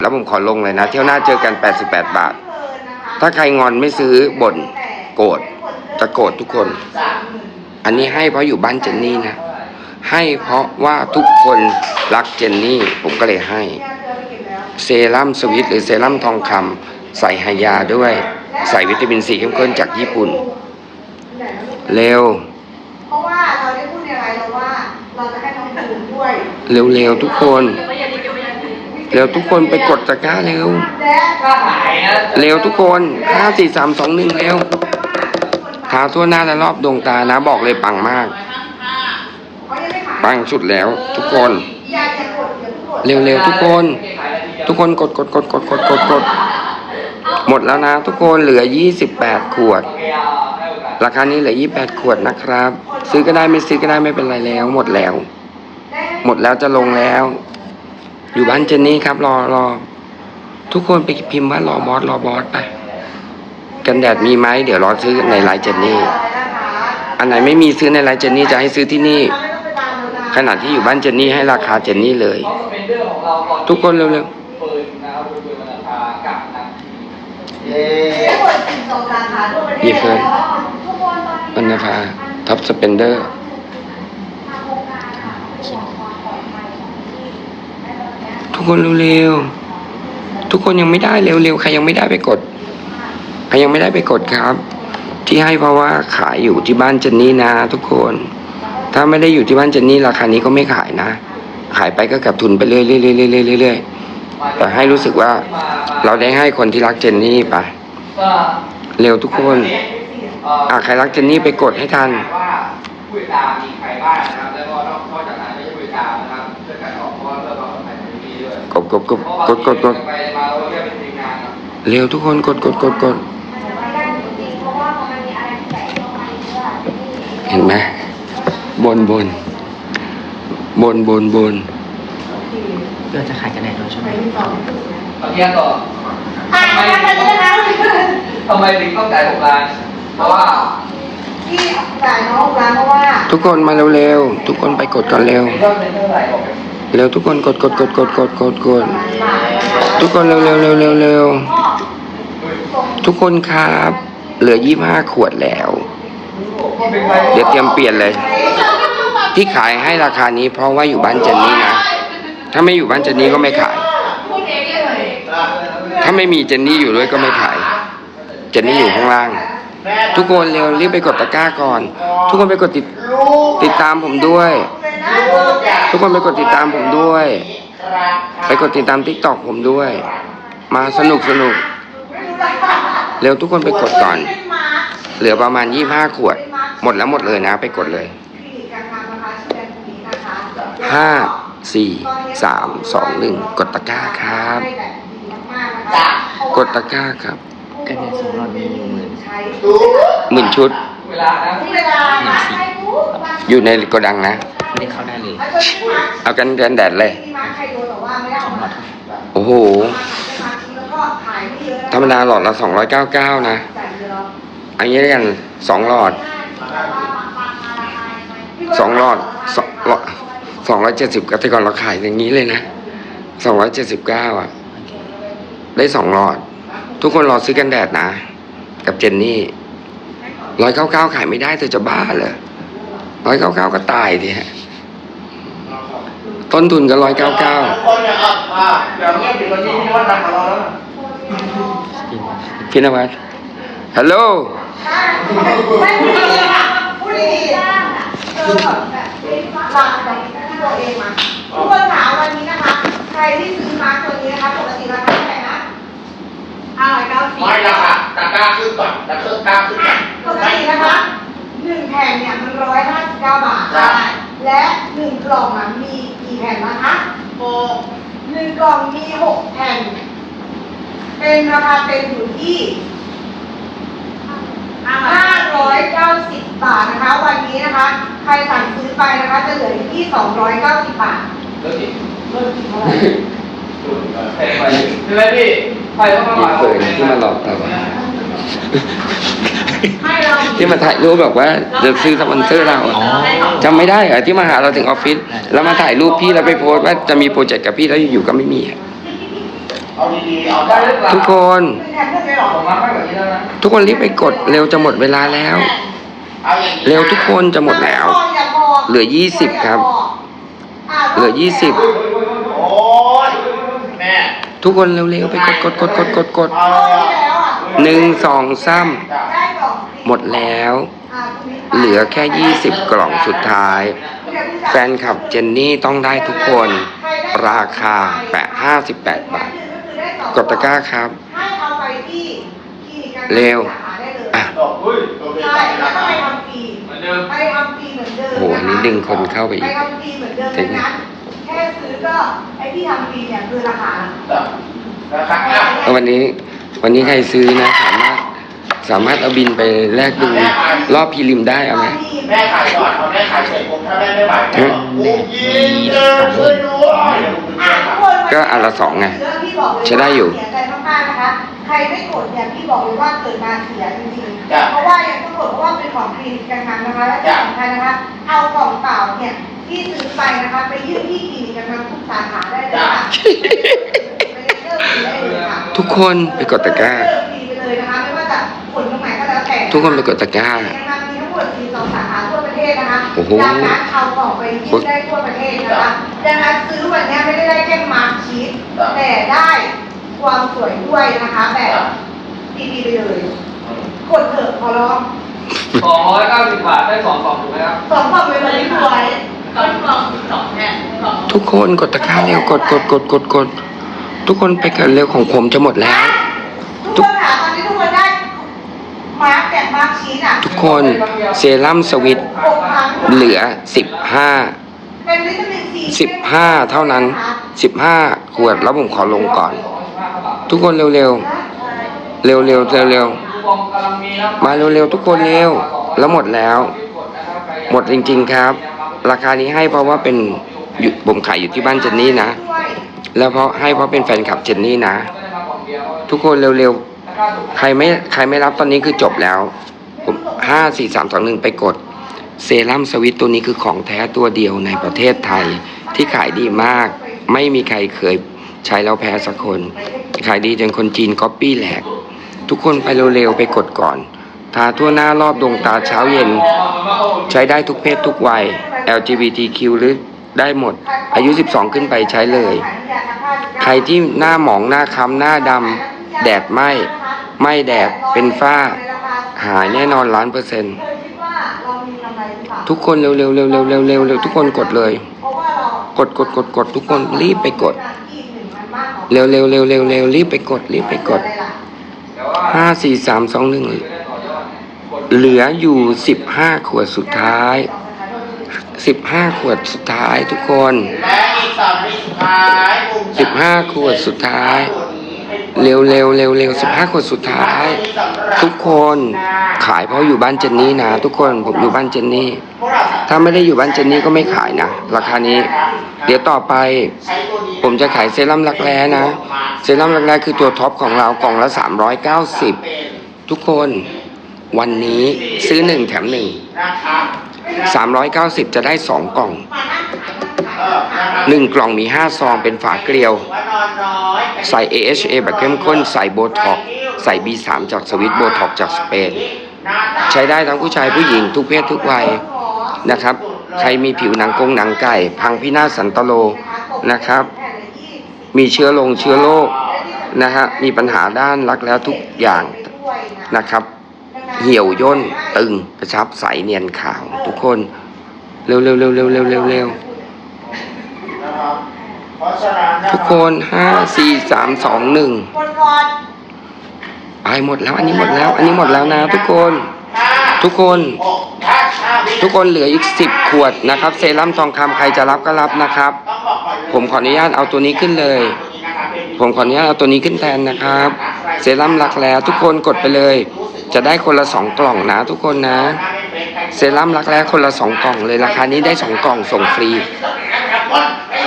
แล้วผมขอลงเลยนะ เที่ยวหน้าเจอกัน 88 บาท ถ้าใครงอนไม่ซื้อบ่นโกรธจะโกรธทุกคน อันนี้ให้เพราะอยู่บ้านเจนนี่นะ ให้เพราะว่าทุกคนรักเจนนี่ ผมก็เลยให้ เซรั่มสวิตหรือเซรั่มทองคำใส่ไฮยาด้วย ใส่วิตามินซีเข้มข้นจากญี่ปุ่น เร็ว เพราะว่าเราได้พูดในไลน์แล้วว่า เราจะให้น้องภูมิด้วย เร็วๆทุกคน เร็วทุกคนไปกดตะกร้าเร็ว เร็วทุกคนห้าสี่สามสองหนึ่งเร็วทาทั่วหน้าและรอบดวงตานะบอกเลยปังมาก ปังสุดแล้ว ทุกคนเดี๋ยวเร็วๆทุกคน ทุกคนกดกดกดกดกดกดกดหมดแล้วนะทุกคนเหลือ28ขวด ราคานี้เหลือ28ขวดนะครับ ซื้อก็ได้ไม่ซื้อก็ได้ไม่เป็นไรแล้ว หมดแล้ว หมดแล้วจะลงแล้ว อยู่บ้านเจนนี่ครับ รอรอ ทุกคนไปพิมพ์ว่ารอบอสรอบอสไปกันแดดมีไหมเดี๋ยวรอซื้อในไลน์เจนนี่ อันไหนไม่มีซื้อในไลน์เจนนี่จะให้ซื้อที่นี่ขณะที่อยู่บ้านเจนนี่ให้ราคาเจนนี่เลย ทุกคนเร็วปืนนะครับปืนมันราคากับนะเย้ได้กดสิบสองสาขาทั่วประเทศหยิบเลยทุกคนตอนนี้ๆมันนะคะท็อปสเปนเดอร์ ทางโครงการอะขอความปลอดภัยของที่ได้ตอนเนี้ย ทุกคนเร็วๆทุกคนยังไม่ได้เร็วๆใครยังไม่ได้ไปกดใครยังไม่ได้ไปกดครับ ที่ให้เพราะว่าขายอยู่ที่บ้านเจนนี่นะ ทุกคน ถ้าไม่ได้อยู่ที่บ้านเจนนี่ราคานี้ก็ไม่ขายนะ ขายไปก็กลับทุนไปเรื่อยๆเรื่อยๆเรื่อยๆแต่ให้รู้สึกว่าเราได้ให้คนที่รักเจนนี่ไปเร็วทุกคนอะใครรักเจนนี่ไปกดให้ทันว่าผู้ติดตามมีใครบ้างนะครับแล้วก็นอกจากนั้นไม่ใช่ผู้ติดตามนะครับ กดกดกดกดกดกดเร็วทุกคนกดกดกดกดเห็นไหมบนบนบนบนบนเพื่อจะขายกันแดดด้วยใช่ไหมตอนนี้ต่ออ่าแล้วมันจะทำไมถึงต้องจ่ายหกล้านเพราะว่าที่จ่ายน้องร้านเพราะว่า ทุกคนมาเร็วๆทุกคนไปกดก่อนเร็วยอด เร็วทุกคนกดกดกดกดกดกดกดทุกคนเร็วเร็วเร็วเร็วเร็วทุกคนครับ เหลือยี่ห้าขวดแล้วเป็นใครเดี๋ยวเตรียมเปลี่ยนเลย ที่ขายให้ราคานี้ เพราะว่าอยู่บ้านเจนนี่นะ ถ้าไม่อยู่บ้านเจนนี่ก็ไม่ขาย ถ้าไม่มีเจนนี่อยู่ด้วยก็ไม่ขาย เจนนี่อยู่ข้างล่าง ทุกคนเร็วรีบไปกดตะกร้าก่อน ทุกคนไปกดติดติดตามผมด้วย ทุกคนไปกดติดตามผมด้วย ไปกดติดตามทิกตอกผมด้วย มาสนุกสนุก เร็วทุกคนไปกดก่อน เหลือประมาณยี่ห้าขวด หมดแล้วหมดเลยนะ ไปกดเลยห้าสี่สามสองหนึ่งกดตะกร้าครับ กดตะกร้าครับกันแดดสองหลอดมีอยู่หมื่นหมื่นชุดเวลานะเวลาอยู่ในโกดังนะ ไม่ได้เข้าได้เลยเอากันแดนแดดเลย โอ้โห ธรรมดาหลอดละสองร้อยเก้าเก้านะ อันนี้แล้วกันสองหลอด สองหลอดสองหลอดสองร้อยเจ็ดสิบก็แต่ก่อนเราขายอย่างนี้เลยนะสองร้อยเจ็ดสิบเก้าอะ ได้สองหลอด ทุกคนรอซื้อกันแดดนะ กับเจนนี่ร้อยเก้าเก้าขายไม่ได้เธอจะบ้าเหรอ ร้อยเก้าเก้าก็ตายดิฮะต้นทุนก็ร้อยเก้าเก้าเดี๋ยวเงียบอยู่ตอนนี้ที่ว่าดังกับเราแล้วพี่นวัดฮัลโหลไม่ดีค่ะพูดดีๆเออแบบวางแบบที่ตัวเองมาทุกคนถามวันนี้นะคะ ใครที่ซื้อมาร์คตัวนี้นะคะปกติราคาเท่าไหร่นะห้าร้อยเก้าสิบไม่ละค่ะตะกร้าขึ้นก่อนตะกร้าขึ้นก่อนปกตินะคะ หนึ่งแผ่นเนี่ยมันร้อยห้าสิบเก้าบาทใช่ และหนึ่งกล่องอะมีกี่แผ่นนะคะหกหนึ่งกล่องมีหกแผ่น เป็นราคาเต็มอยู่ที่ห้าร้อยเก้าสิบบาทนะคะ วันนี้นะคะ ใครสั่งซื้อไปนะคะ จะเหลืออยู่ที่สองร้อยเก้าสิบบาท เลิกดิเริ่มที่เท่าไหร่ใครไปใช่ไหมพี่ใครเข้ามามีเฟิร์นที่มาหลอกเราให้เรา ที่มาถ่ายรูปแบบว่าจะซื้อสปอนเซอร์เราอะจำไม่ได้เหรอที่มาหาเราถึงออฟฟิศแล้วมาถ่ายรูปพี่แล้วไปโพสต์ว่าจะมีโปรเจกต์กับพี่แล้วอยู่ๆก็ไม่มีอะอดีๆเอาได้ได้หรือเปล่าทุกคนคือแทนเพื่อนเลยเหรอผมมาไม่แบบนี้แล้วนะทุกคนรีบไปกดเร็วจะหมดเวลาแล้วเอาอย่างนี้เร็วทุกคนจะหมดแล้วอย่าพอเหลือยี่สิบครับอะเหลือยี่สิบโอ้ยแม่ทุกคนเร็วๆไปกดกดกดกดกดกดเอารอบเลยที่แล้วอะหนึ่งสองสามได้กล่อง หมดแล้วอะคุณมิ้นเหลือแค่ 20 กล่องสุดท้าย แฟนคลับเจนนี่ต้องได้ทุกคน ราคาแปะ58 บาท กดตะกร้าครับให้เอาไปที่คลินิกการเร็วสาขาได้เลยอะเฮ้ยโอเคใช่แล้วก็ไปทำฟรีเหมือนเดิมไปทำฟรีเหมือนเดิมโอ้โหอันนี้ดึงคนเข้าไปอีกไปทำฟรีเหมือนเดิมดังนั้นแค่ซื้อก็ไอ้ที่ทำฟรีเนี่ยคือราคานะครับอะวันนี้ วันนี้ใครซื้อนะสามารถ สามารถเอาบินไปแลกดูรอบพรีลิมได้เอาไหมแม่ขายก่อนเอาแม่ขายเสร็จผมถ้าแม่ไม่ไหวแม่บอกกูยิงเจอช่วยด้วยเดี๋ยวผมไปอะช่วยทุครับกคนก็อันละสองไงเรื่องที่บอกเลยใช้ได้อยู่เสียใจมากๆนะคะ ใครไม่กดเนี่ยพี่บอกเลยว่าเกิดมาเสียจริงจ้ะๆเพราะว่าอย่างที่บอกเพราะว่าเป็นของคลินิกกันนั้นนะคะ และที่จ้ะสำคัญนะคะ เอากล่องเปล่าเนี่ยที่ซื้อไปนะคะ ไปยื่นที่คลินิกกันนั้นทุกสาขาได้เลยค่ะไปเลือกฟรีได้เลยค่ะทุกคนไปกดตะกร้า เลือกฟรีไปเลยนะคะไม่ว่าจะผลตรงไหนก็แล้วแต่ทุกคนไปกดตะกร้า นะคะมีทั้งหมด42สาขาทั่วประเทศนะคะโอ้โห ดังนั้นเอากล่องไปยื่นได้ทั่วประเทศนะคะดังนั้นซื้อวันเนี้ยไม่ได้ได้แค่มาร์คชีสแต่ได้ความสวยด้วยนะคะแบบดีๆไปเลย กดเถอะขอร้องสองร้อยเก้าสิบบาทได้สองกล่องถูกไหมครับสองกล่องไปเลยสวยทุกคนกดตะกร้าเร็วกดกดกดกดกดทุกคนไปกันเร็วของผมจะหมดแล้ว ทุกคนค่ะตอ ทุกคนเซรั่มสวิตหกครั้งเหลือเป็นวิตามินซี15 15เท่านั้น15ขวดแล้วผมขอลงก่อน ทุกคนเร็วๆ เร็วๆเร็วๆเร็วคูปองกำลังมีนะๆมาเร็วๆ ทุกคนเร็ว แล้วหมดแล้ว หมดจริงๆครับ ราคานี้ให้เพราะว่าเป็นอยู่ผมขายอยู่ที่บ้านเจนนี่นะด้วยแล้วเพราะให้เพราะเป็นแฟนคลับเจนนี่นะ ทุกคนเร็วๆ ใครไม่ใครไม่รับตอนนี้คือจบแล้วผม ห้าสี่สามสองหนึ่งไปกด เซรั่มสวิตตัวนี้คือของแท้ตัวเดียวในประเทศไทย ที่ขายดีมาก ไม่มีใครเคยใช้แล้วแพ้สักคน ขายดีจนคนจีนก๊อปปี้แหลก ทุกคนไปเร็วๆไปกดก่อน ทาทั่วหน้ารอบดวงตาเช้าเย็น ใช้ได้ทุกเพศทุกวัย LGBTQ หรือได้หมด อายุ 12 ขึ้นไปใช้เลย ใครที่หน้าหมองหน้าค้ำหน้าดำแดดไหมไม่แดดเป็นฝ้า หายแน่นอนล้านเปอร์เซ็นต์เคยคิดว่าเรามีกำไรหรือเปล่าทุกคนเร็วๆเร็วๆเร็วๆเร็วๆเร็วๆเร็วๆทุกคนกดเลยเพราะว่าเรากดกดกดกดทุกคนรีบไปกดอีกหนึ่งมันมากกว่าเร็วเร็วเร็วเร็วเร็วรีบไปกดรีบไปกดอะไรล่ะห้าสี่สามสองหนึ่งเหลืออยู่สิบห้าขวดสุดท้ายสิบห้าขวดสุดท้ายทุกคนและอีกสองนาทีสุดท้ายบุ๋มจะสิบห้าขวดสุดท้าย เร็วเร็วเร็วเร็วสิบห้าขวดสุดท้าย ทุกคนขายเพราะอยู่บ้านเจนนี่นะ ทุกคนผมอยู่บ้านเจนนี่พวกเราถ้าไม่ได้อยู่บ้านเจนนี่ก็ไม่ขายนะ ราคานี้ เดี๋ยวต่อไปใช้ตัวนี้ผมจะขายเซรั่มรักแร้นะ เซรั่มรักแร้คือตัวท็อปของเรากล่องละ390ทุกคนวันนี้ซื้อ1แถมนะครับ1 390 จะได้ 2 กล่องเออนะครับ1กล่องมี 5 ซองเป็นฝาเกลียวว่านอนน้อยใส่ AHA แบบเข้มข้น ใส่โบท็อกใส่ B3 จากสวิตโบท็อกจากสเปน ใช้ได้ทั้งผู้ชายผู้หญิงทุกเพศทุกวัยนะครับ ใครมีผิวหนังกงหนังไก่ พังพินาศสันตโลนะครับ มีเชื้อลงเชื้อโรคนะฮะมีปัญหาด้านรักแล้วทุกอย่างนะครับ เหี่ยวย่นตึงกระชับใสเนียนขาว ทุกคน เร็วเร็วเร็วเร็วเร็วเร็วเร็วทุกคนห้าสี่สามสองหนึ่งอนไปหมดแล้ว อันนี้หมดแล้ว อันนี้หมดแล้วนะทุกคน ทุกคน ทุกคนเหลืออีกสิบขวดนะครับ เซรั่มทองคำใครจะรับก็รับนะครับ ผมขออนุญาตเอาตัวนี้ขึ้นเลย ผมขออนุญาตเอาตัวนี้ขึ้นแทนนะครับ เซรั่มรักแร้วทุกคนกดไปเลย จะได้คนละสองกล่องนะทุกคนนะ เซรั่มรักแร้คนละสองกล่องเลยราคานี้ได้สองกล่องส่งฟรี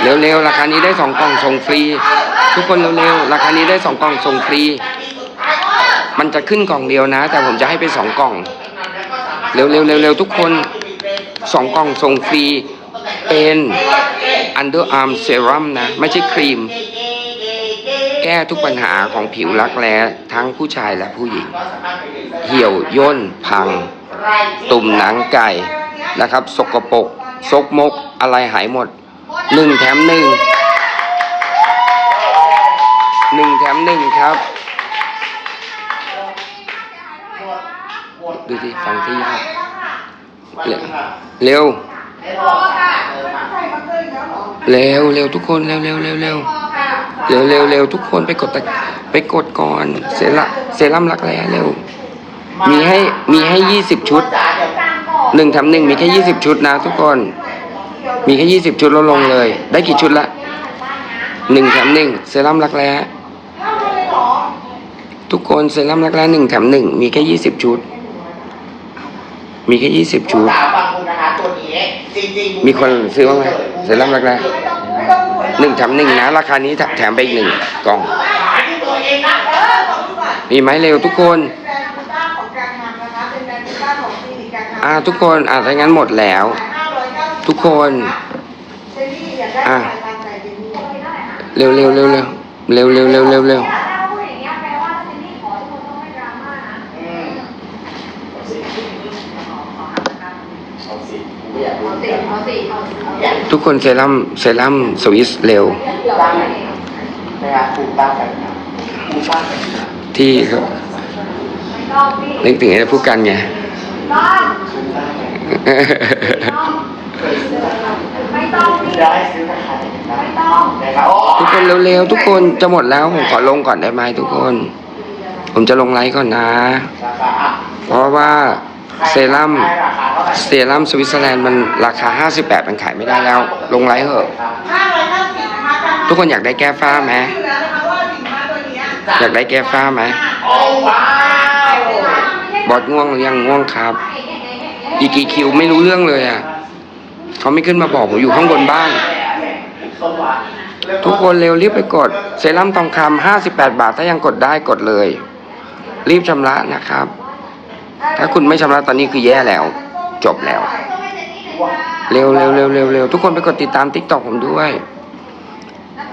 เร็วๆราคานี้ได้สองกล่องส่งฟรี ทุกคนเร็วๆราคานี้ได้สองกล่องส่งฟรี มันจะขึ้นกล่องเดียวนะ แต่ผมจะให้ไปสองกล่อง เร็วๆเร็วๆทุกคนสองกล่องส่งฟรีเป็น underarm serum นะ ไม่ใช่ครีม แก้ทุกปัญหาของผิวรักแร้ทั้งผู้ชายและผู้หญิง เหี่ยวย่นพัง ตุ่มหนังไก่นะครับ สกปรกซกมกอะไรหายหมดหนึ่งแถมหนึ่งหนึ่งแถมหนึ่งครับดูสิฟังที่ยากเร็ว เร็วไม่พอค่ะเออค่ะใส่มาเกินแล้วเรอเร็วเร็วทุกคน เร็วเร็วเร็วเร็ว เร็วเร็วเร็วทุกคนไปกดตะไปกดก่อนเซรั่มเซรั่มรักแร้เร็ว มีให้มีให้ยี่สิบชุดจ๋าเดี๋ยวหนึ่งแถมหนึ่งมีแค่ยี่สิบชุดนะทุกคน มีแค่ยี่สิบชุดลดลงเลย ได้กี่ชุดละหนึ่งแถมหนึ่งเซรั่มรักแร้ห้าพันเลยเหรอทุกคนเซรั่มรักแร้หนึ่งแถมหนึ่งมีแค่ยี่สิบชุด มีแค่ยี่สิบชุดจ๋าฟังคุณนะคะตัวนี้จริงๆมีคนซื้อบ้างไหมเซรั่มรักแร้ไม่ต้องพูด หนึ่งแถมหนึ่งนะ ราคานี้แถมไปอีกหนึ่งกล่อง มีไหมเร็วทุกคนอ่าทุกคนอ่าถ้างั้นหมดแล้ว ทุกคนอ่าเร็วเร็วเร็วเร็วเร็วเร็วเร็วเร็ว ทุกคนเซรั่มเซรั่มสวิสเร็ว ที่นึกถึงไอ้ผู้กันไงทุกคนเร็วๆทุกคนจะหมดแล้วผมขอลงก่อนได้ไหมทุกคน ผมจะลงไลฟ์ก่อนนะ เพราะว่า เซรั่มให้ราคาเท่าไหร่เซรั่มสวิตเซอร์แลนด์มันราคา 58 มันขายไม่ได้แล้ว ลงไลฟ์เหอะห้าร้อยเก้าสิบนะคะการทุกคนอยากได้แก้ฝ้าไหมอยู่แล้วนะคะว่าสินค้าตัวเนี้ยอยากได้แก้ฝ้าไหมโอ้ว้าวบอสง่วงหรือยังง่วงครับอีกีคิวไม่รู้เรื่องเลยอะเขาไม่ขึ้นมาบอกผมอยู่ข้างบนบ้าน ทุกคนเร็วรีบไปกด เซรั่มทองคำ58 บาทถ้ายังกดได้กดเลย รีบชำระนะครับ ถ้าคุณไม่ชำระตอนนี้คือแย่แล้ว จบแล้ว เร็วเร็วเร็วเร็วเร็วทุกคนไปกดติดตามทิกตอกผมด้วย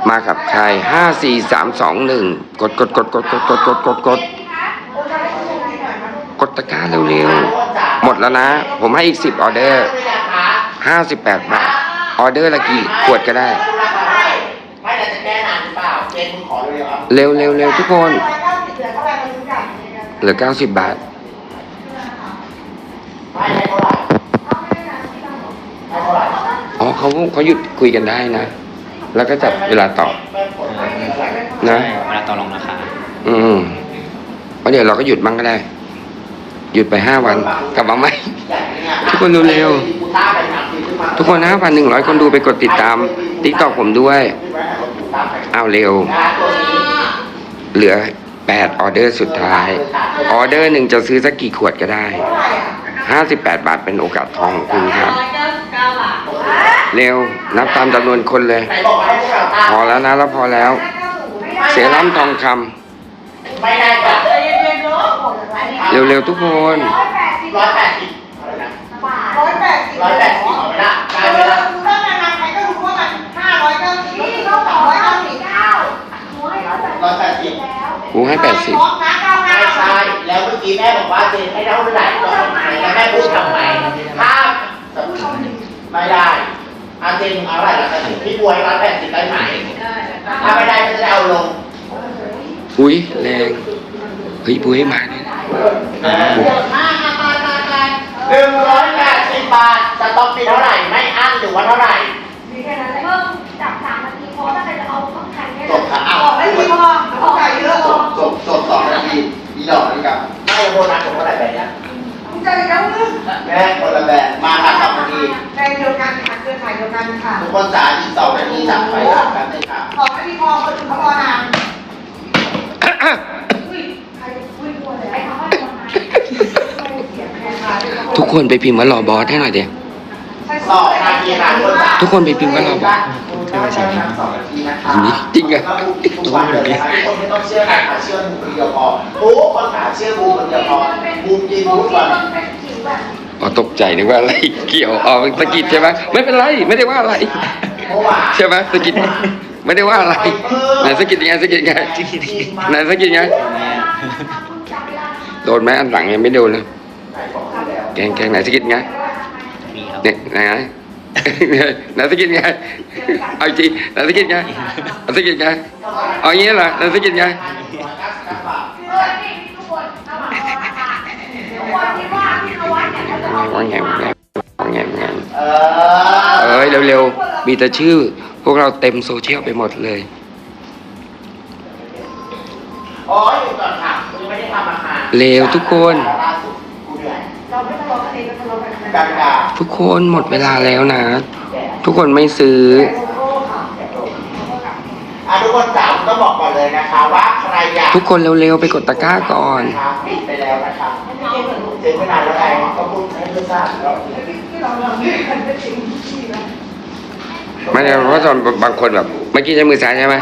มากับใครห้าสี่สามสองหนึ่งกดกดกดกดกดกดกดกดกดกดตะกร้าเร็วเร็วหมดแล้วนะ ผมให้อีกสิบออเดอร์ห้าสิบแปดบาทออเดอร์ละกี่ขวดก็ได้เร็วเร็วเร็วทุกคน เหลือเก้าสิบบาท อ๋อเขาเขาหยุดคุยกันได้นะ แล้วก็จับเวลาตอบไม่ผลไม่เท่าไหร่นะเวลาต่อรองราคาอืมเพราะเดี๋ยวเราก็หยุดบ้างก็ได้ หยุดไปห้าวัน กลับมาไหมทุกคนเร็วๆทุกคนห้าพันหนึ่งร้อยคนดูไปกดติดตามติ๊กตอกผมด้วย เอาเร็ว เหลือแปดออเดอร์สุดท้าย ออเดอร์หนึ่งจะซื้อสักกี่ขวดก็ได้ เท่าไหร่อะห้าสิบแปดบาทเป็นโอกาสทองของคุณครับร้อยเก้าสิบเก้าบาทเร็วนับตามจำนวนคนเลย ไหนบอกว่าให้พวกเราตามพอแล้วนะแล้วพอแล้วเซรั่มทองคไม่ได้จ้ะใจเย็นๆเนาะำเร็วๆทุกคน ร้อยแปดสิบร้อยแปดสิบอะไรนะบาทร้อยแปดสิบร้อยแปดสิบเอาไปละเอได้ไปอละคือถ้านานๆใครก็รู้ว่ามันห้าร้อยเก้าสิบนี่ก็ก็สสอองงร้ร้ออยยเก้าเก้าสิสิบบเก้าหนูให้ร้อยแปดร้อยแปดสิบแล้วกูให้แปดสิบร้อยนะเก้าไม่เก้าใช่ แล้วเมื่อกี้แม่บอกว่าเจนให้เท่าไหร่ก็ทำไมแล้วแม่พูดทำไมถ้าไม่ได้อาเจนเอาอะไรล่ะแต่พี่บวยร้อยแปดสิบได้ไหมถ้าไม่ได้ก็จะเอาลง อุ้ยแรงเฮ้ยบุ้ยมาเนี่ย โบนัสผมเท่าไหร่แบบเนี้ยเข้าใจแล้วนึงแม่คนละแบบมาค่ะสองนาทีแบรนด์เดียวกันค่ะเครือข่ายเดียวกันค่ะทุกคนจ๋าอีกสองนาทีจับไปรับกันเลยค่ะสองไม่ดีพอคนอื่นเขารอนานอุ้ยใครอุ้ยกลัวเลยไปทำว่าโดนไหมเสียงแทนค่ะทุกคนไปพิมพ์ว่ารอบอสให้หน่อยเดียวสองนาทีค่ะทุกคนจ๋าทุกคนไปพิมพ์ว่ารอบอส สองนาทีนะคะจริงเหรอทุกวันเลยนะคะทุกคนไม่ต้องเชื่อใครค่ะเชื่อบูคนเดียวพอโอ้คนหาเชื่อบูคนเดียวพอบูกินพวบูกก่อนที่มันเป็นผิวแบบอ๋อตกใจนึกว่าอะไรเกี่ยวอ๋อสะกิดใช่ไหมไม่เป็นไรไม่ได้ว่าอะไรเมื่อวานใช่ไหมสะกิดไม่ได้ว่าอะไรไหนสะกิดยังไงสะกิดยังไงไหนสะกิดยังไงโดนไหมอันหลังยังไม่โดนเลยแกงแกงไหนสะกิดยังไงมีครับเนี่ยไหนไห นาสกินไงเอาจริงนาสกินไงนาสกินไงเอาอย่างนี้แหละนาสกินไงว่าไงว่าไงว่าไงเอ้ยเร็วๆ มีแต่ชื่อ พวกเราเต็มโซเชียลไปหมดเลยเร็วทุกคน ทะเลาะกันกลางกาทุกคนหมดเวลาแล้วนะ ทุกคนไม่ซื้ออะทุกคนจ๋าผมต้องบอกก่อนเลยนะคะว่าใครอยากทุกคนเร็วๆไปกดตะกร้าก่อนนะครับปิดไปแล้วนะคะเจ๊งไปนานแล้วไงก็พูดให้เพื่อนทราบแล้วที่เราเราไม่กันจะจริงที่นะไม่ได้เพราะตอนบางคนแบบเมื่อกี้ใช้มือซ้ายใช่ไหม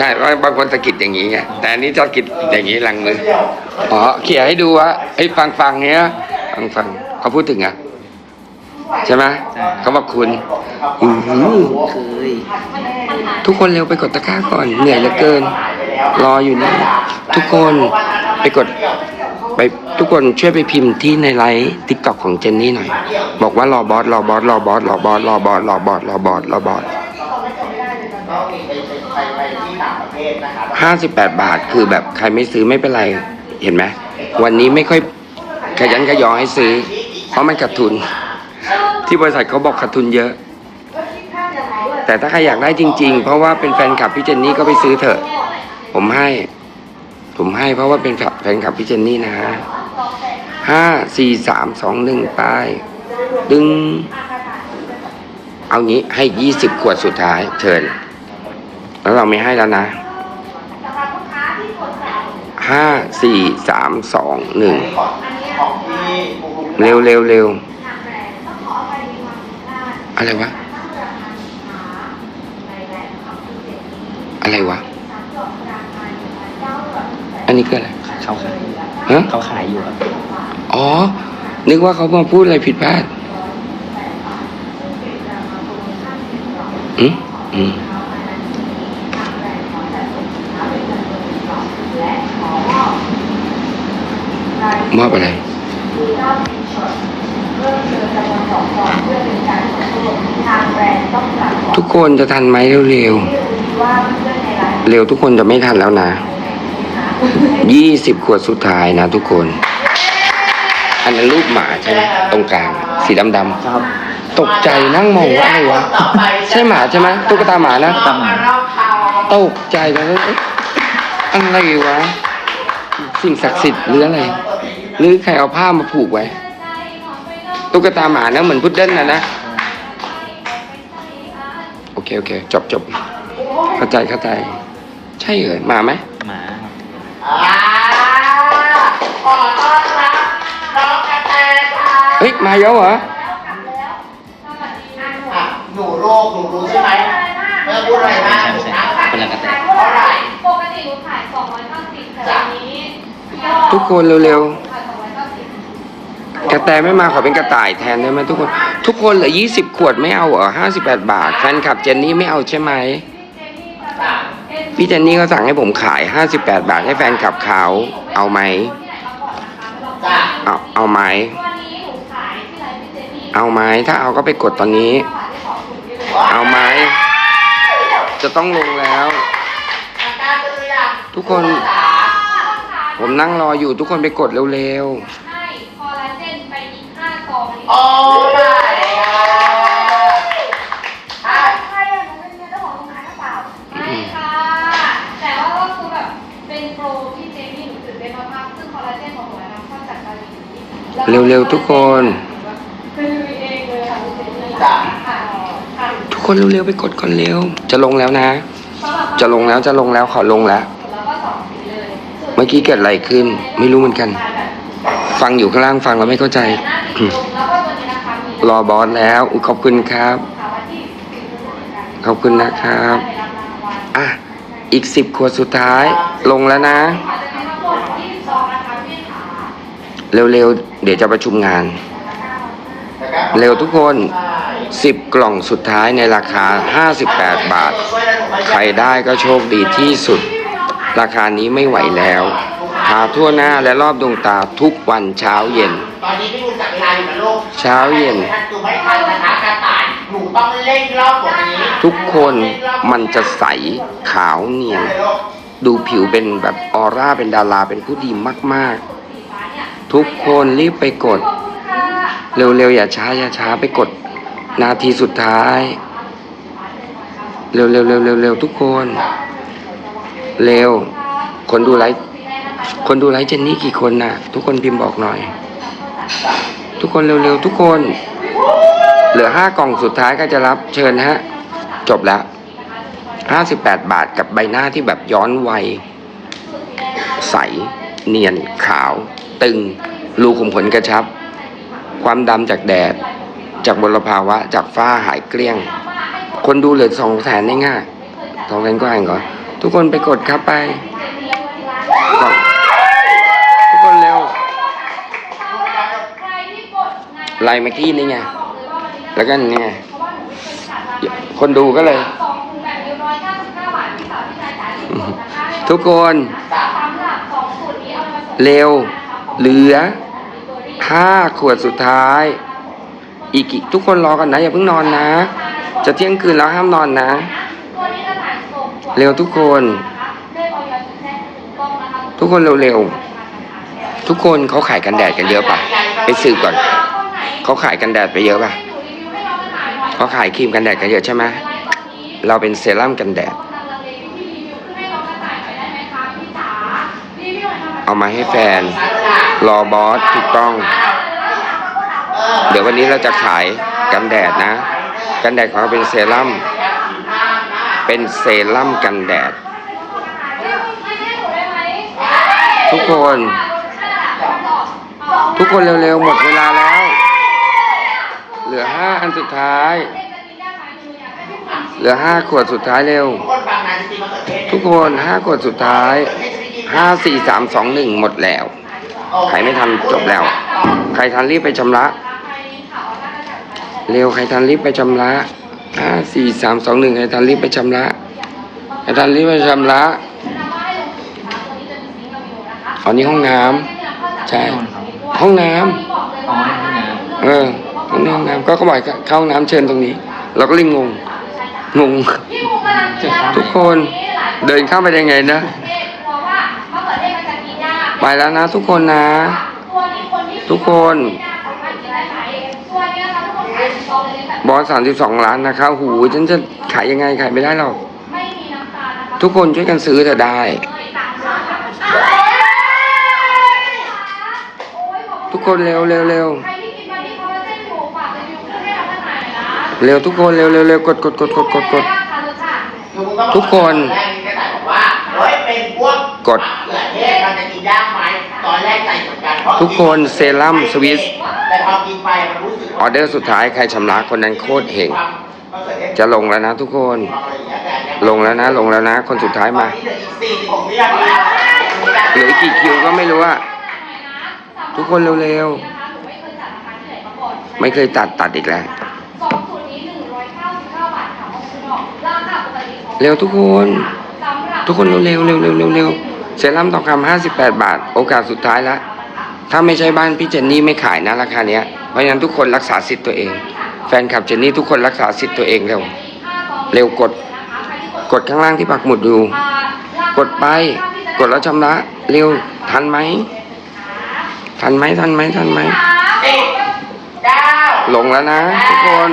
ใช่เพราะบางคนสะกิดอย่างนี้ไงแต่อันนี้สะกิดอย่างนี้หลังมือเดี๋ยวอ๋อเขี่ยให้ดูว่าไอ้ยฟังฟังเนี้ยฟังฟังเขาพูดถึงอะ ใช่ไหมเขาบอกคุณอือหือเคยทุกคนเร็วไปกดตะกร้าก่อนเหนื่อยเหลือเกิน รออยู่นะทุกคนไปกดไปทุกคนช่วยไปพิมพ์ที่ในไลฟ์ทิกตอกของเจนนี่หน่อย บอกว่ารอบอสรอบอสรอบอสรอบอสรอบอสรอบอสรอบอสรอบอสก็มีไปไปไปที่ต่างประเทศนะคะห้าสิบแปดบาทคือแบบใครไม่ซื้อไม่เป็นไรเห็นไหมวันนี้ไม่ค่อยขยันขยอให้ซื้อ เพราะมันขาดทุน ที่บริษัทเขาบอกขาดทุนเยอะ แต่ถ้าใครอยากได้จริง ๆ เพราะว่าเป็นแฟนคลับพี่เจนนี่ก็ไปซื้อเถอะ ผมให้ ผมให้เพราะว่าเป็นแฟนคลับพี่เจนนี่นะฮะห้าสี่สามสองหนึ่งไปดึง เอางี้ให้ยี่สิบขวดสุดท้ายเชิญ แล้วเราไม่ให้แล้วนะห้าสี่สามสองหนึ่งเร็วเร็วเร็ว อะไรวะ อะไรวะ อันนี้คืออะไร เขาขายฮะเขาขายอยู่อ๋อ นึกว่าเขามาพูดอะไรผิดพลาดอืมอืมมอบอะไร ทุกคนจะทันไหมเร็วเร็วๆเร็วทุกคนจะไม่ทันแล้วนะยี่สิบขวดสุดท้ายนะทุกคน อันนั้นรูปหมาใช่ไหมตรงกลาง สีดำครับๆตกใจนั่งมองว่าอะไรวะ ใช่หมาใช่ไหมตุ๊กตาหมานะ ตามหมา ตกใจแล้วเอ๊ะอะไรวะ สิ่งศักดิ์สิทธิ์หรืออะไร หรือใครเอาผ้ามาผูกไว้ ตุ๊กตาหมานะเหมือนพุดเดิ้ลนะนะ โอเค โอเค จบจบเข้าใจเข้าใจ ใช่เหรอหมาไหมหมาครับอ่าขอต้อนรับน้องกระแตค่ะเฮ้ย มาเยอะเหรอ อะหนูโลกหนูรู้ใช่ไหมแม่พูดอะไรบ้างใช่ใช่คนละกระแตเท่าไหร่ ปกติหนูขาย290แต่วันนี้ยอด ทุกคนเร็วขาย290ๆ กระแตไม่มาขอเป็นกระต่ายแทนได้ไหมทุกคน ทุกคนเหลือยี่สิบขวดไม่เอาเหรอห้าสิบแปดบาทแฟนคลับเจนนี่ไม่เอาใช่ไหมพี่เจนนี่ก็สั่งให้ผมขายห้าสิบแปดบาทให้แฟนคลับเขาเอาไหมเอาเอาไหมเอาไหมถ้าเอาก็ไปกดตอนนี้ เอาไหมจะต้องลงแล้ว ทุกคน ผมนั่งรออยู่ทุกคนไปกดเร็วให้คอลลาเจนไปอีก 5ซองนี้โอ้ยอะใช่อะหนูเป็นเจ้าของโรงงานหรือเปล่า ไม่ค่ะ แต่ว่าก็คือแบบเป็นโปรที่เจนี่หนูตื่นเต้นมากๆซึ่งคอลลาเจนของหนูนำเข้าจากเกาหลีๆเร็วๆทุกคน เป็นลุยเองเลยค่ะพี่เจนี่จ้ะ ค่ะค่ะทุกคนเร็วๆไปกดก่อนเร็ว จะลงแล้วนะ จะลงแล้วจะลงแล้วขอลงแล้ว แล้วก็สองสีเลยเมื่อกี้เกิดอะไรขึ้นไม่รู้เหมือนกัน ฟังอยู่ข้างล่างฟังแล้วไม่เข้าใจหน้าสีลงแล้ว รอบอสแล้วขอบคุณครับ ขอบคุณนะครับ อะ อีกสิบขวดสุดท้าย ลงแล้วนะ เร็วๆ เดี๋ยวจะประชุมงาน เร็วทุกคนใช่10กล่องสุดท้ายในราคา 58 บาท ใครได้ก็โชคดีที่สุด ราคานี้ไม่ไหวแล้ว ทาทั่วหน้าและรอบดวงตาทุกวันเช้าเย็น ตอนนี้พี่บุญจับเวลาอยู่นะลูกเช้าเย็น ถ้าดูไม่ทันนะคะกระต่ายหนูต้องเร่งรอบกว่านี้ทุกคนมันจะใสขาวเนียน ดูผิวเป็นแบบออร่าเป็นดาราเป็นผู้ดีมาก ๆ ทุกคนรีบไปกด เร็วๆอย่าช้าอย่าช้าไปกด นาทีสุดท้าย เร็วๆเร็วๆเร็วๆทุกคน เร็ว คนดูไลฟ์ คนดูไลฟ์เจนนี่กี่คนน่ะ ทุกคนพิมพ์บอกหน่อย ทุกคนเร็วๆ ทุกคน เหลือห้ากล่องสุดท้ายก็จะรับเชิญฮะ จบแล้ว58บแปดบาทกับใบหน้าที่แบบย้อนวัย ใส เนียน ขาว ตึง รูขุมขนกระชับ ความดำจากแดด จากมลภาวะ จากฝ้าหายเกลี้ยง คนดูเหลือสองแสนง่ายสองแสนก็อ่านก่อนทุกคนไปกดครับไปกดทุกคนเร็ว ไลน์เมื่อกี้นี่ไง แล้วก็นี่ไง คนดูก็เลย ทุกคนเร็ว เหลือห้าขวดสุดท้าย อีกกี่ทุกคนรอกันนะ อย่าเพิ่งนอนนะ จะเที่ยงคืนแล้วห้ามนอนนะ เร็วทุกคน ทุกคนเร็วๆทุกคนเขาขายกันแดดกันเยอะปะไปสืบก่อน เขาขายกันแดดไปเยอะป่ะเขาขายครีมกันแดดกันเยอะใช่ไหมเราเป็นเซรั่มกันแดด เอามาให้แฟน รอบอสถูกต้อง เดี๋ยววันนี้เราจะขายกันแดดนะ กันแดดของเราเป็นเซรั่ม เป็นเซรั่มกันแดด ทุกคน ทุกคนเร็วๆ หมดเวลา ล้วเหลือห้าอันสุดท้าย เหลือห้าขวดสุดท้ายเร็วคนบางนาจริงๆมะเขือเทศทุกคนห้าขวดสุดท้ายห้าสี่สามสองหนึ่งหมดแล้ว ใครไม่ทันจบแล้ว ใครทันรีบไปชำระ เร็วใครทันรีบไปชำระห้าสี่สามสองหนึ่งใครทันรีบไปชำระใครทันรีบไปชำระอันนี้ห้องน้ำใช่ห้องน้ำอ๋อ ในห้องนี้ห้องน้ำก็เขาบอกเข้าห้องน้ำเชิญตรงนี้ เราก็เลยงงงง ทุกคนเดินเข้าไปได้ไงนะไปแล้วนะทุกคนนะ ทุกคนบอสสามสิบสองล้านนะครับหูฉันจะขายยังไงขายไม่ได้หรอกทุกคนช่วยกันซื้อจะได้ทุกคนเร็วเร็วเร็ว เร็วทุกคนเร็วเร็วเร็วกดกดกดกดกดกด ทุกคน แรกนี่กระต่บอกว่าเฮ้ยเป็นพวกกดมะเขือเทศมันจะกินยากไหมตอนแรกใจเหมือนกันเพราะทุกคนเซรั่มสวิส แต่พอกินไปมันรู้สึกออเดอร์สุดท้ายใครชำระคนนั้นโคตรเฮงมะเขือเทศจะลงแล้วนะทุกคน อะไรอย่างเงี้ยแต่ลงแล้วนะ ลงแล้วนะ คนสุดท้ายมานนี้เหลืออีกสี่สิบหกวินาทีเหลืออีกกี่คิวก็ไม่รู้อะทุกคนเร็วๆ ไม่เคยตัดตัดอีกแล้ว เร็วทุกคนสำหรับทุกคนเร็วๆเร็วเร็วเร็วเร็วเซรั่มทองคำห้าสิบแปดบาท โอกาสสุดท้ายแล้วถ้าไม่ใช่บ้านพี่เจนนี่ไม่ขายนะราคาเนี้ย เพราะฉะนั้นทุกคนรักษาสิทธิ์ตัวเอง แฟนคลับเจนนี่ทุกคนรักษาสิทธิ์ตัวเองเร็ว เร็วกด กดข้างล่างที่ปักหมุดดู กดไป กดแล้วชำระ เร็วทันไหม ทันไหมทันไหมทันไหมสิบเก้าลงแล้วนะ ทุกคน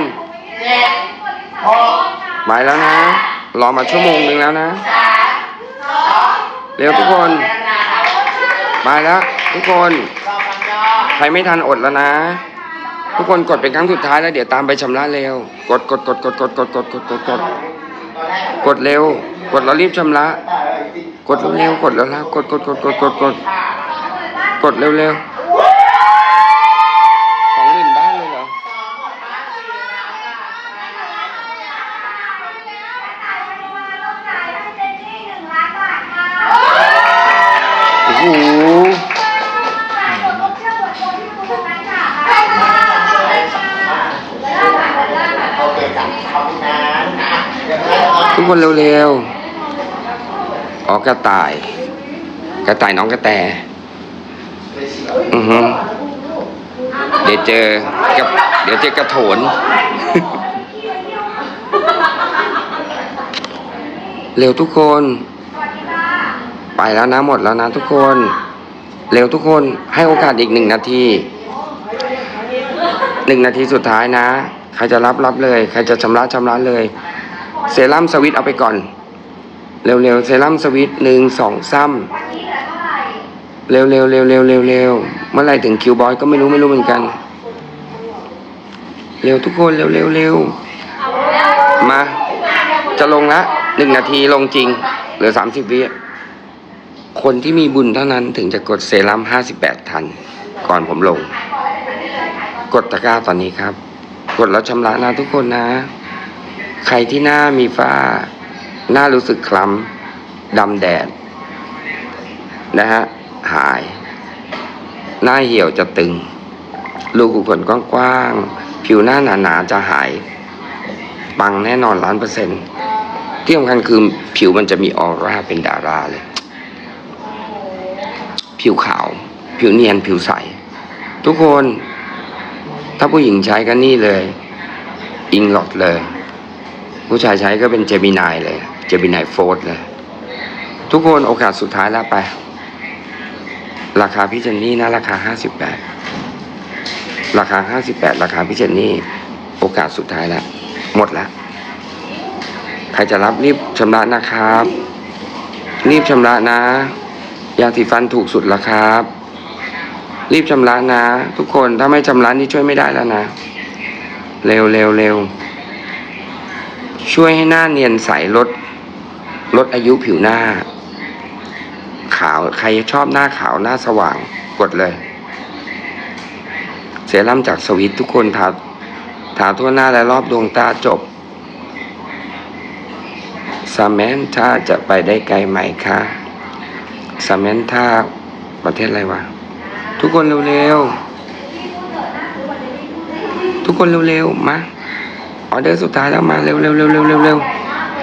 เจ็ดหกหมายแล้วนะ รอมาชั่วโมงหนึ่งแล้วนะ เร็วทุกคน ไปแล้วทุกคน ใครไม่ทันอดแล้วนะ ทุกคนกดเป็นครั้งสุดท้ายแล้วเดี๋ยวตามไปชำระเร็ว กดกดกดกดกดกดกดกดกดกดกดเร็ว กดแล้วรีบชำระ กดเร็วกดแล้วแล้วกดกดกดกดกดกดกดเร็วเร็ว คนเร็วๆอ๋อกระต่าย กระต่ายน้องกระแต อือฮึเดี๋ยวเจอกับเดี๋ยวเจอกระโถน เร็วทุกคน ไปแล้วนะหมดแล้วนะทุกคน เร็วทุกคนให้โอกาสอีกหนึ่งนาทีหนึ่งนาทีสุดท้ายนะ ใครจะรับรับเลย ใครจะชำระชำระเลย เซรั่มสวิตเอาไปก่อน เร็วๆเซรั่มสวิตหนึ่งสองซ้วันนี้เหลือเท่าไหร่ำเร็วเร็วเร็วเร็วเร็วเร็วเมื่อไหรถึงคิวบอยก็ไม่รู้ไม่รู้เหมือนกัน เร็วทุกคนเร็วเร็วเร็วมา จะลงละหนึ่งนาทีลงจริง เหลือสามสิบวิคนที่มีบุญเท่านั้นถึงจะกดเซรั่มห้าสิบแปดทัน ก่อนผมลง กดตะกร้าตอนนี้ครับ กดแล้วชำระนะทุกคนนะ ใครที่หน้ามีฝ้า หน้ารู้สึกคล้ำดำแดด นะฮะ หาย หน้าเหี่ยวจะตึง รูขุมขนกว้างๆ ผิวหน้าหนาๆ จะหาย ปังแน่นอนล้านเปอร์เซ็นต์ที่สำคัญคือผิวมันจะมีออร่าเป็นดาราเลย ผิวขาว ผิวเนียน ผิวใส ทุกคน ถ้าผู้หญิงใช้ก็นี่เลย อิงหลอดเลย ผู้ชายใช้ก็เป็นเจมินายเลยเจมินายโฟร์เลย ทุกคนโอกาสสุดท้ายแล้วไป ราคาพี่เจนนี่นะ ราคาห้าสิบแปดราคาห้าสิบแปดราคาพี่เจนนี่ โอกาสสุดท้ายแล้ว หมดแล้ว ใครจะรับรีบชำระนะครับ รีบชำระนะ ยาสีฟันถูกสุดแล้วครับ รีบชำระนะ ทุกคนถ้าไม่ชำระนี่ช่วยไม่ได้แล้วนะ เร็วเร็วเร็ว ช่วยให้หน้าเนียนใสลดลดอายุผิวหน้า ขาวใครชอบหน้าขาวหน้าสว่างกดเลย เซรั่มจากสวิตทุกคนทาทาทั่วหน้าและรอบดวงตาจบซามแมนท่าจะไปได้ไกลไหมคะซามแมนท่าประเทศอะไรวะ ทุกคนเร็วๆ ทุกคนเร็วๆ มา ออเดอร์สุดท้ายแล้วมาเร็วๆเร็วเร็วเร็วเร็ว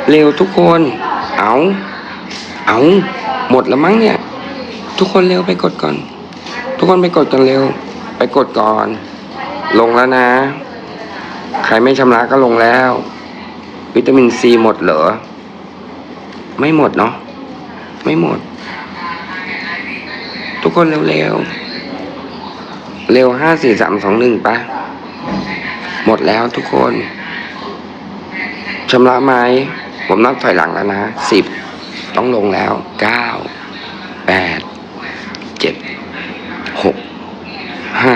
เร็วทุกคน เอาเอาหมดแล้วมั้งเนี่ย ทุกคนเร็วไปกดก่อน ทุกคนไปกดกันเร็ว ไปกดก่อน ลงแล้วนะ ใครไม่ชำระก็ลงแล้ว วิตามินซีหมดเหรอ ไม่หมดเนาะไม่หมด ทุกคนเร็วๆเร็วห้าสี่สามสองหนึ่งปะหมดแล้วทุกคน ชำระไหมผมนับถอยหลังแล้วนะสิบต้องลงแล้วเก้าแปดเจ็ดหกห้า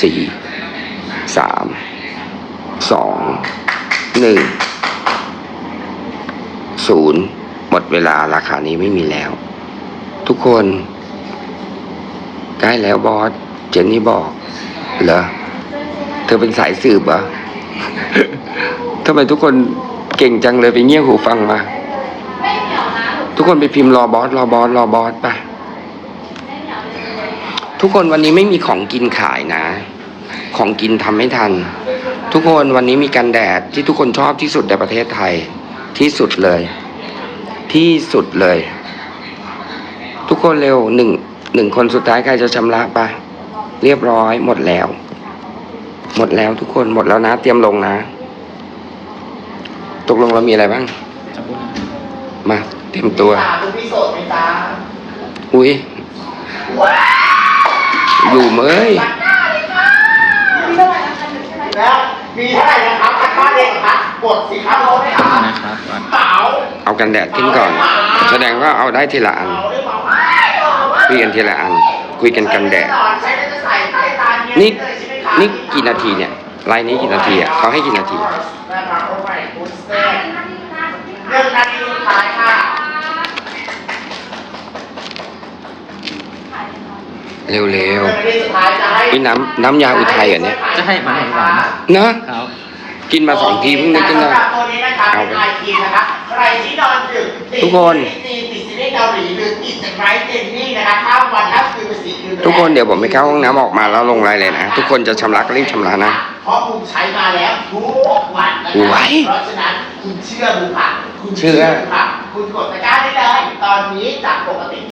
สี่สามสองหนึ่งศูนย์หมดเวลาราคานี้ไม่มีแล้ว ทุกคนใกล้แล้วบอส เจนนี่บอก เหรอ เธอเป็นสายสืบเหรอ ทำไมทุกคนเก่งจังเลยไปเงี่ยหูฟังมา ทุกคนไปพิมพ์รอบอสรอบอสรอบอสไปทุกคนวันนี้ไม่มีของกินขายนะ ของกินทำไม่ทัน ทุกคนวันนี้มีกันแดดที่ทุกคนชอบที่สุดในประเทศไทย ที่สุดเลย ที่สุดเลย ทุกคนเร็วหนึ่งหนึ่งคนสุดท้ายใครจะชำระปะเรียบร้อยหมดแล้ว หมดแล้วทุกคนหมดแล้วนะ เตรียมลงนะ ตกลงเรามีอะไรบ้าง มาเตรียมตัวตาคุณพี่โสดไหมจ๊ะอุ้ยว้าอยู่เมยแล้วมีเท่าไหร่นะครับตะกร้าเด็กครับกดสิครับเราไม่หานะครับเปล่าเอากันแดดขึ้นก่อน แสดงว่าเอาได้ทีละอันเอาได้เปล่าคุยกันทีละอัน คุยกันกันแดด ใช้แล้วจะใส่ใต้ตาเยนี่ เลยใช่ไหมคะ นี่กี่นาทีเนี่ยไลน์นี้กี่นาทีอะเขาให้กี่นาที เต้เรื่องนาทีสุดท้ายค่ะเร็วเรื่องนาทีสุดท้ายจะให้ ๆนี่น้ำน้ำยาอุทัยเหรอเนี่ย จะให้มาให้หวานนะ ครับ กินมาสองทีเพิ่งนึกขึ้นได้ สำหรับตัวนี้นะคะเอาเป็นไปไอทีนะคะ ใครที่นอนดึกติดทุกคน ซีรีส์จีนติดซีรีส์เกาหลีหรือติดจากไร้เจนนี่นะคะข้ามวันข้ามคืนไปสี่คืนแรทุกคนเดี๋ยวผมไปเข้าห้องน้ำออกมาแล้วลงไลน์เลยนะ ทุกคนจะชำระก็รีบชำระนะ เพราะคุณใช้มาแล้วทุกวันนะไว้คะเพราะฉะนั้นคุณเชื่อบูค่ะคุณเชื่อค่ะคุณกดตะกร้าได้เลย ตอนนี้จากปกติ